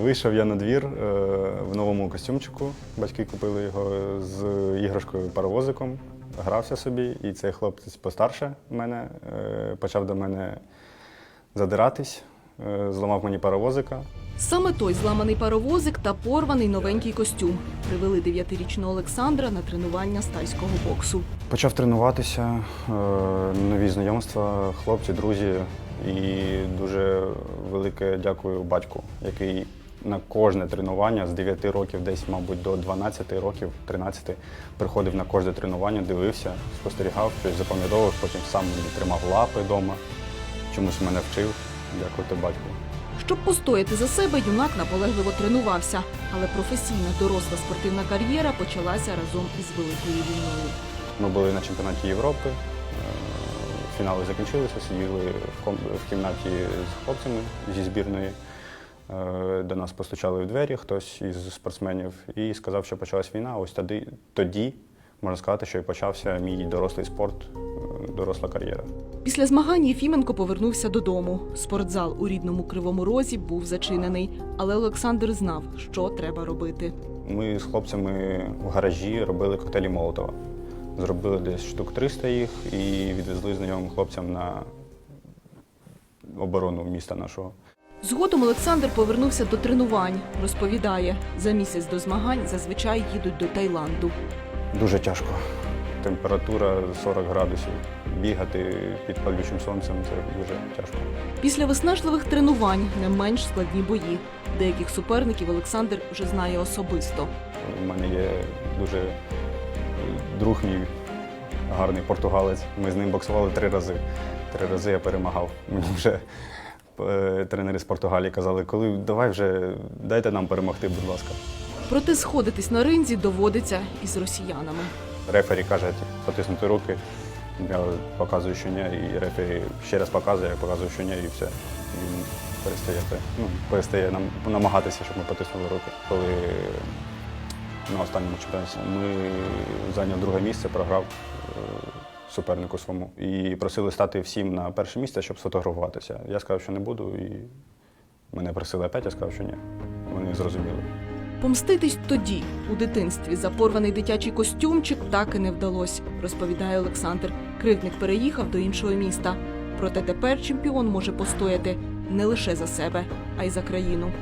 Вийшов я на двір е, в новому костюмчику. Батьки купили його з іграшкою паровозиком. Грався собі, і цей хлопець постарше мене е, почав до мене задиратись, е, зламав мені паровозика. Саме той зламаний паровозик та порваний новенький костюм привели дев'ятирічного Олександра на тренування з тайського боксу. Почав тренуватися, нові знайомства, хлопці, друзі. І дуже велике дякую батьку, який на кожне тренування з 9 років, десь, мабуть, до 12 років, 13, приходив на кожне тренування, дивився, спостерігав, щось запам'ятовував, потім сам тримав лапи вдома, чомусь мене вчив. Дякувати батьку. Щоб постояти за себе, юнак наполегливо тренувався, але професійна доросла спортивна кар'єра почалася разом із великою війною. Ми були на чемпіонаті Європи. е, Фінали закінчилися, сиділи в кімнаті з хлопцями зі збірної. Е, До нас постучали в двері хтось із спортсменів і сказав, що почалась війна. Ось тоді, тоді можна сказати, що і почався мій дорослий спорт, е, доросла кар'єра. Після змагань Єфіменко повернувся додому. Спортзал у рідному кривому розі був зачинений, але Олександр знав, що треба робити. Ми з хлопцями в гаражі робили коктейлі Молотова. Зробили десь штук 300 їх і відвезли знайомим хлопцям на оборону міста нашого. Згодом Олександр повернувся до тренувань. Розповідає, за місяць до змагань зазвичай їдуть до Таїланду. Дуже тяжко. Температура 40 градусів. Бігати під палючим сонцем це дуже тяжко. Після виснажливих тренувань не менш складні бої. Деяких суперників Олександр вже знає особисто. У мене є дуже е, друг мій гарний португалець. Ми з ним боксували три рази. Три рази я перемагав. Мені вже тренери з Португалії казали, коли давай вже дайте нам перемогти, будь ласка. Проте сходитись на ринзі доводиться із росіянами. Рефері каже, «Ті, потиснути руки. Я показую, що ні, і рефері ще раз показує, я показую, що ні, і все. Він перестає це. Ну, перестає нам намагатися, щоб ми потиснули руки. Коли на останньому чемпіонаті ми зайняв друге місце, програв е, супернику своєму. І просили стати всім на перше місце, щоб сфотографуватися. Я сказав, що не буду, і мене просили опять, я сказав, що ні. Вони зрозуміли. Помститись тоді, у дитинстві, за порваний дитячий костюмчик так і не вдалося, розповідає Олександр. Кривдник переїхав до іншого міста. Проте тепер чемпіон може постояти не лише за себе, а й за країну.